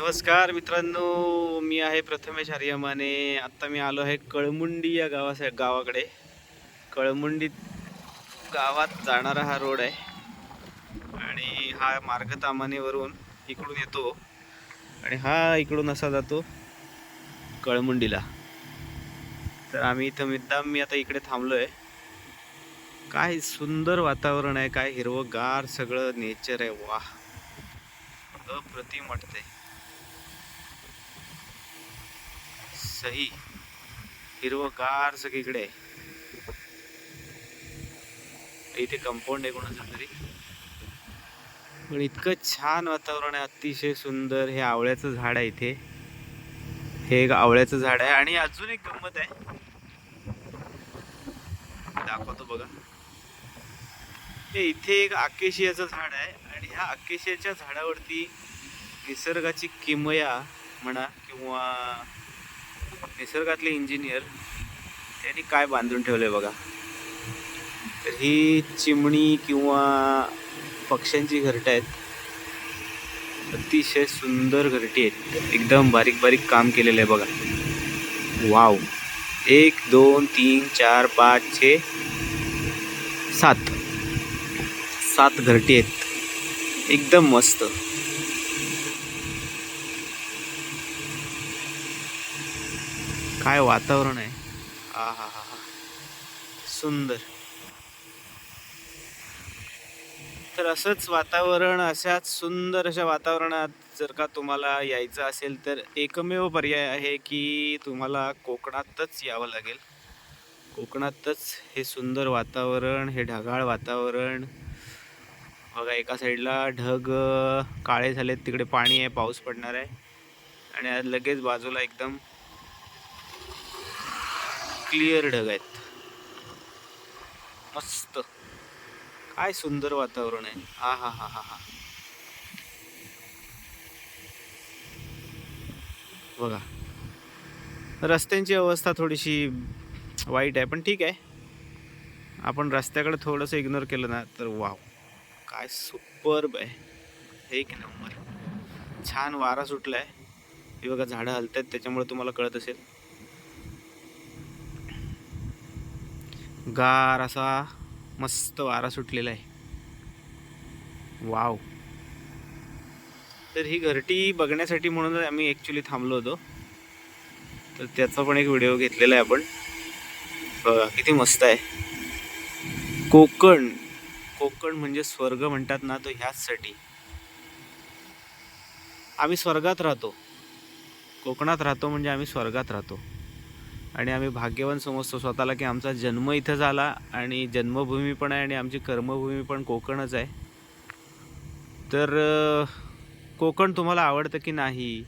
नमस्कार मित्रांनो मी आहे प्रथमेश आर्यमाने आत्ता मी आलो आहे कळमुंडी या गावासा गावाकडे. कळमुंडी गावात जाणारा हा रोड आहे. आणि हा मार्ग तामानेवरून इकडून येतो. आणि हा इकडून असा जातो कळमुंडीला. तर आम्ही इथं मुद्दाम मी आता इकडे थांबलो आहे काय सुंदर वातावरण आहे काय हिरवंगार सगळं नेचर आहे. वा अप्रतिम वाटते सही. हिरवगार सगळीकडे. आहे. इथे कंपाऊंड आहे कोणाचं तरी. पण इतकं छान वातावरण आहे अतिशय सुंदर. हे आवळ्याचं झाड आहे इथे. हे एक आवळ्याचं झाड आहे आणि अजून एक गंमत आहे. दाखवतो बघा. हे इथे एक आकेशियाचं झाड आहे आणि ह्या आकेशियाच्या झाडावरती निसर्गाची किमया म्हणा किंवा निसर्गातले इंजिनियर त्यांनी काय बांधून ठेवलं आहे बघा. तर ही चिमणी किंवा पक्ष्यांची घरटं आहेत. अतिशय सुंदर घरटी आहेत. एकदम बारीक बारीक काम केलेलं आहे बघा. वाव. एक दोन तीन चार पाच छे सात. सात घरटी आहेत. एकदम मस्त. काय वातावरण आहे? हा हा हा हा. सुंदर. तर असंच वातावरण अशाच सुंदर अशा वातावरणात जर का तुम्हाला यायचं असेल तर एकमेव पर्याय आहे की तुम्हाला कोकणातच यावं लागेल. कोकणातच हे सुंदर वातावरण हे ढगाळ वातावरण. बघा एका साईडला ढग काळे झालेत तिकडे पाणी आहे पाऊस पडणार आहे. आणि आज लगेच बाजूला एकदम क्लिअर ढग आहेत. मस्त. काय सुंदर वातावरण आहे. हा हा हा हा हा. बघा. रस्त्यांची अवस्था थोडीशी वाईट आहे पण ठीक आहे. आपण रस्त्याकडे थोडंसं इग्नोर केलं ना तर वाव काय सुपर्ब आहे. एक नंबर छान वारा सुटला आहे हे बघा झाडं हलत आहेत त्याच्यामुळे तुम्हाला कळत असेल. गार असा मस्त वारा सुटलेला आहे. वाव. तर ही घरटी बघण्यासाठी म्हणून आम्ही ॲक्च्युली थांबलो होतो. तर त्याचा पण एक व्हिडिओ घेतलेला आहे आपण. बघा किती मस्त आहे. कोकण. कोकण म्हणजे स्वर्ग म्हणतात ना तो ह्याचसाठी. आम्ही स्वर्गात राहतो. कोकणात राहतो म्हणजे आम्ही स्वर्गात राहतो. आणि आम्ही भाग्यवान समजतो स्वतःला की आमचा जन्म इथं झाला आणि जन्मभूमी पण आहे आणि आमची कर्मभूमी पण कोकणच आहे. तर कोकण तुम्हाला आवडतं की नाही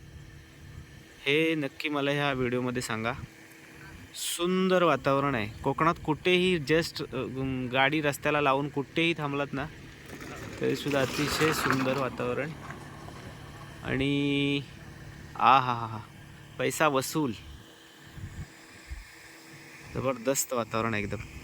हे नक्की मला ह्या व्हिडिओमध्ये सांगा. सुंदर वातावरण आहे. कोकणात कुठेही जस्ट गाडी रस्त्याला लावून कुठेही थांबलात ना तरीसुद्धा अतिशय सुंदर वातावरण. आणि आ हा हा हा. पैसा वसूल. जबरदस्त वातावरण आहे एकदम.